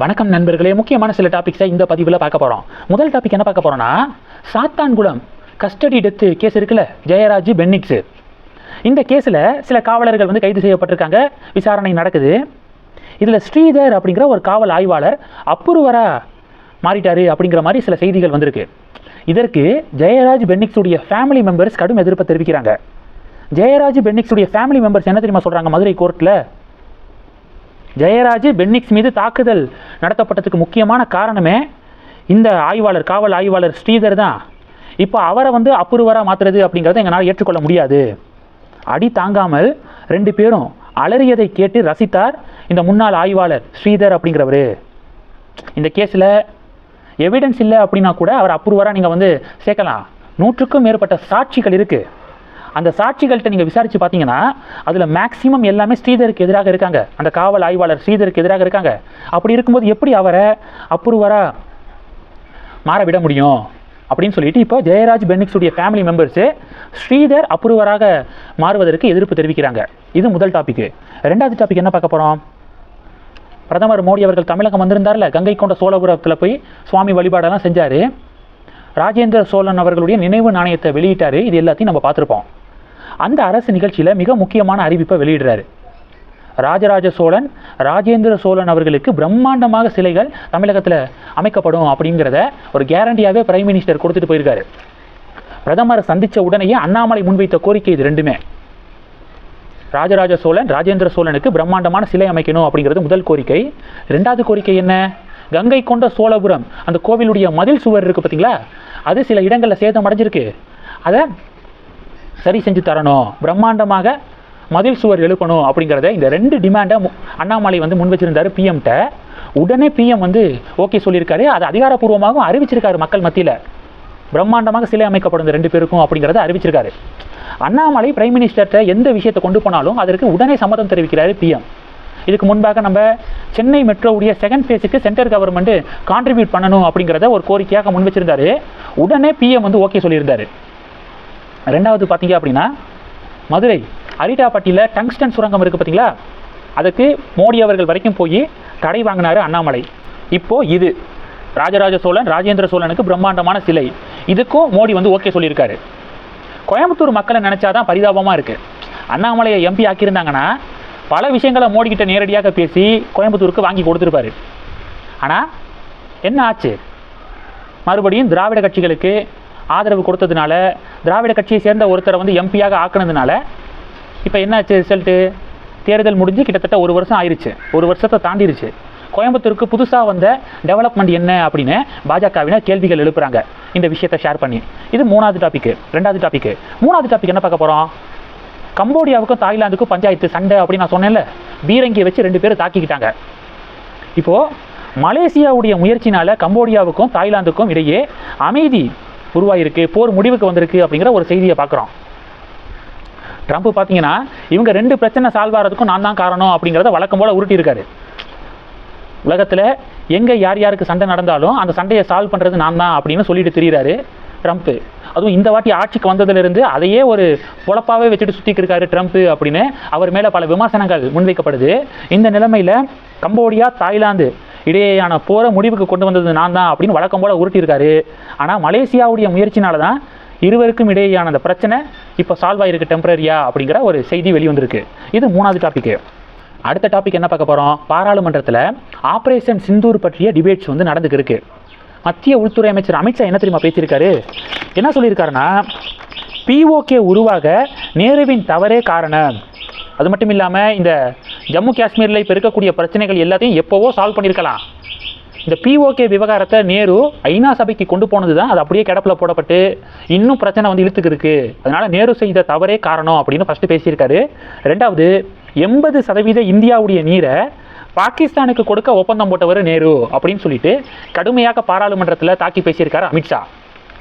வணக்கம் நண்பர்களே. முக்கியமான சில டாபிக்ஸை இந்த பதிவில் பார்க்க போகிறோம் முதல் டாபிக் என்ன பார்க்க போகிறோன்னா சாத்தான்குளம் கஸ்டடி டெத்து கேஸ் இருக்குல்ல? ஜெயராஜ் பென்னிக்ஸு. இந்த கேஸில் சில காவலர்கள் வந்து கைது செய்யப்பட்டிருக்காங்க. விசாரணை நடக்குது. இதில் ஸ்ரீதர் அப்படிங்கிற ஒரு காவல் ஆய்வாளர் அப்புருவராக மாறிட்டாரு அப்படிங்கிற மாதிரி சில செய்திகள் வந்திருக்கு. இதற்கு ஜெயராஜ் பென்னிக்ஸுடைய ஃபேமிலி மெம்பர்ஸ் கடும் எதிர்ப்பை தெரிவிக்கிறாங்க. ஜெயராஜ் பென்னிக்ஸுடைய ஃபேமிலி மெம்பர்ஸ் என்ன தெரியுமா சொல்கிறாங்க மதுரை கோர்ட்டில் ஜெயராஜ் பென்னிக்ஸ் மீது தாக்குதல் நடத்தப்பட்டதுக்கு முக்கியமான காரணமே இந்த ஆய்வாளர் காவல் ஆய்வாளர் ஸ்ரீதர் தான். இப்போ அவரை வந்து அப்புருவராக மாற்றுறது அப்படிங்கிறத எங்களால் ஏற்றுக்கொள்ள முடியாது. அடி தாங்காமல் ரெண்டு பேரும் அலறியதை கேட்டு ரசித்தார் இந்த முன்னாள் ஆய்வாளர் ஸ்ரீதர் அப்படிங்கிறவர். இந்த கேஸில் எவிடன்ஸ் இல்லை அப்படின்னா கூட அவர் அப்ரூவராக நீங்கள் வந்து சேர்க்கலாம். நூற்றுக்கும் மேற்பட்ட சாட்சிகள் இருக்குது அந்த சாட்சிகள்கிட்ட நீங்கள் விசாரித்து பார்த்தீங்கன்னா அதில் மேக்ஸிமம் எல்லாமே ஸ்ரீதருக்கு எதிராக இருக்காங்க. அந்த காவல் ஆய்வாளர் ஸ்ரீதருக்கு எதிராக இருக்காங்க. அப்படி இருக்கும்போது எப்படி அவரை அப்ரூவராக மாற விட முடியும்? அப்படின்னு சொல்லிட்டு இப்போ ஜெயராஜ் பென்னிக்ஸுடைய ஃபேமிலி மெம்பர்ஸு ஸ்ரீதர் அப்ரூவராக மாறுவதற்கு எதிர்ப்பு தெரிவிக்கிறாங்க. இது முதல் டாபிக் ரெண்டாவது டாபிக் என்ன பார்க்க போகிறோம் பிரதமர் மோடி அவர்கள் தமிழகம் வந்திருந்தார்ல கங்கை கொண்ட சோழபுரத்தில் போய் சுவாமி வழிபாடெல்லாம் செஞ்சார். ராஜேந்திர சோழன் அவர்களுடைய நினைவு நாணயத்தை வெளியிட்டார். இது எல்லாத்தையும் நம்ம பார்த்துருப்போம். அந்த அரசு நிகழ்ச்சியில் மிக முக்கியமான அறிவிப்பை வெளியிடுறாரு. ராஜராஜ சோழன் ராஜேந்திர சோழன் அவர்களுக்கு பிரம்மாண்டமாக சிலைகள் தமிழகத்தில் அமைக்கப்படும் அப்படிங்கிறத ஒரு கேரண்டியாகவே பிரைம் மினிஸ்டர் கொடுத்துட்டு போயிருக்காரு. பிரதமரை சந்தித்த உடனேயே அண்ணாமலை முன்வைத்த கோரிக்கை இது ரெண்டுமே. ராஜராஜ சோழன் ராஜேந்திர சோழனுக்கு பிரம்மாண்டமான சிலை அமைக்கணும் அப்படிங்கிறது முதல் கோரிக்கை. ரெண்டாவது கோரிக்கை என்ன? கங்கை கொண்ட சோழபுரம் அந்த கோவிலுடைய மதில் சுவர் இருக்குது பார்த்தீங்களா அது சில இடங்களில் சேதம் அடைஞ்சிருக்கு. அதை சரி செஞ்சு தரணும். பிரம்மாண்டமாக மதில் சுவர் எழுப்பணும் அப்படிங்கிறத இந்த ரெண்டு டிமாண்டை மு- அண்ணாமலை வந்து முன் வச்சிருந்தாரு பிஎம்கிட்ட உடனே பிஎம் வந்து ஓகே சொல்லியிருக்காரு. அதை அதிகாரப்பூர்வமாகவும் அறிவிச்சிருக்காரு மக்கள் மத்தியில். பிரம்மாண்டமாக சிலை அமைக்கப்படும் இந்த ரெண்டு பேருக்கும் அப்படிங்கிறத அறிவிச்சிருக்காரு. அண்ணாமலை பிரைம் மினிஸ்டர்கிட்ட எந்த விஷயத்தை கொண்டு போனாலும் அதற்கு உடனே சம்மதம் தெரிவிக்கிறாரு பிஎம் இதுக்கு முன்பாக நம்ம சென்னை மெட்ரோவுடைய செகண்ட் ஃபேஸுக்கு சென்ட்ரல் கவர்மெண்ட் கான்ட்ரிபியூட் பண்ணணும் அப்படிங்கிறத ஒரு கோரிக்கையாக முன் வச்சிருந்தாரு. உடனே பிஎம் வந்து ஓகே சொல்லியிருந்தாரு. ரெண்டாவது பார்த்தீங்க அப்படின்னா மதுரை அரிட்டாப்பட்டியில் டங்ஸ்டன் சுரங்கம் இருக்குது பார்த்தீங்களா? அதுக்கு மோடி அவர்கள் வரைக்கும் போய் தடை வாங்கினாரு அண்ணாமலை. இப்போது இது ராஜராஜ சோழன் ராஜேந்திர சோழனுக்கு பிரம்மாண்டமான சிலை. இதுக்கும் மோடி வந்து ஓகே சொல்லியிருக்காரு. கோயம்புத்தூர் மக்களை நினச்சாதான் பரிதாபமாக இருக்குது அண்ணாமலையை எம்பி ஆக்கியிருந்தாங்கன்னா பல விஷயங்களை மோடி நேரடியாக பேசி கோயம்புத்தூருக்கு வாங்கி கொடுத்துருப்பாரு. ஆனால் என்ன ஆச்சு? மறுபடியும் திராவிட கட்சிகளுக்கு ஆதரவு கொடுத்ததுனால திராவிட கட்சியை சேர்ந்த ஒருத்தரை வந்து எம்பியாக ஆக்குனதுனால இப்போ என்னாச்சு ரிசல்ட்டு தேர்தல் முடிஞ்சு கிட்டத்தட்ட ஒரு வருஷம் ஆயிருச்சு. ஒரு வருஷத்தை தாண்டிடுச்சு கோயம்புத்தூருக்கு புதுசாக வந்த டெவலப்மெண்ட் என்ன அப்படின்னு பாஜகவினர் கேள்விகள் எழுப்புறாங்க. இந்த விஷயத்தை ஷேர் பண்ணி. இது மூணாவது டாபிக் ரெண்டாவது டாபிக் மூணாவது டாபிக் என்ன பார்க்க போகிறோம் கம்போடியாவுக்கும் தாய்லாந்துக்கும் பஞ்சாயத்து சண்டை அப்படின்னு நான் சொன்னேன்ல. பீரங்கியை வச்சு ரெண்டு பேரும் தாக்கிக்கிட்டாங்க. இப்போது மலேசியாவுடைய முயற்சினால் கம்போடியாவுக்கும் தாய்லாந்துக்கும் இடையே அமைதி உருவாயிருக்கு போர் முடிவுக்கு வந்திருக்கு அப்படிங்கிற ஒரு செய்தியை பார்க்குறோம். ட்ரம்ப் பார்த்தீங்கன்னா இவங்க ரெண்டு பிரச்சனை சால்வ் ஆகிறதுக்கும் நான் தான் காரணம் அப்படிங்கிறத வழக்கம் போல் உருட்டியிருக்காரு உலகத்தில் எங்கே யார் யாருக்கு சண்டை நடந்தாலும் அந்த சண்டையை சால்வ் பண்ணுறது நான் தான் அப்படின்னு சொல்லிட்டு தெரிகிறாரு ட்ரம்ப்பு அதுவும் இந்த வாட்டி ஆட்சிக்கு வந்ததிலிருந்து அதையே ஒரு பொழப்பாகவே வச்சுட்டு சுற்றிட்டு இருக்காரு அப்படின்னு அவர் மேலே பல விமர்சனங்கள் முன்வைக்கப்படுது. இந்த நிலைமையில் கம்போடியா தாய்லாந்து இடையேயான போரை முடிவுக்கு கொண்டு வந்தது நான் தான் அப்படின்னு வழக்கம் போல் உருட்டியிருக்காரு. ஆனால் மலேசியாவுடைய முயற்சினால தான் இருவருக்கும் இடையேயான அந்த பிரச்சனை இப்போ சால்வ் ஆகிருக்கு டெம்பரரியா அப்படிங்கிற ஒரு செய்தி வெளிவந்திருக்கு இது மூணாவது டாப்பிக்கு அடுத்த டாபிக் என்ன பார்க்க போகிறோம் பாராளுமன்றத்தில் ஆப்ரேஷன் சிந்தூர் பற்றிய டிபேட்ஸ் வந்து நடந்துக்கு இருக்கு. மத்திய உள்துறை அமைச்சர் அமித்ஷா என்ன தெரியுமா பேசியிருக்காரு? என்ன சொல்லியிருக்காருன்னா பிஓகே உருவாக நேருவின் தவறே காரணம். அது மட்டும் இல்லாமல் இந்த ஜம்மு காஷ்மீரில் இப்போ இருக்கக்கூடிய பிரச்சனைகள் எல்லாத்தையும் எப்போவோ சால்வ் பண்ணியிருக்கலாம் இந்த பிஓகே விவகாரத்தை நேரு ஐநா சபைக்கு கொண்டு போனது தான் அது அப்படியே கிடப்பில் போடப்பட்டு இன்னும் பிரச்சனை வந்து இழுத்துக்கு இருக்குது அதனால் நேரு செய்த தவறே காரணம் அப்படின்னு ஃபஸ்ட்டு பேசியிருக்காரு. ரெண்டாவது எண்பது சதவீத இந்தியாவுடைய நீரை பாகிஸ்தானுக்கு கொடுக்க ஒப்பந்தம் போட்டவர் நேரு அப்படின்னு சொல்லிட்டு கடுமையாக பாராளுமன்றத்தில் தாக்கி பேசியிருக்காரு அமித்ஷா.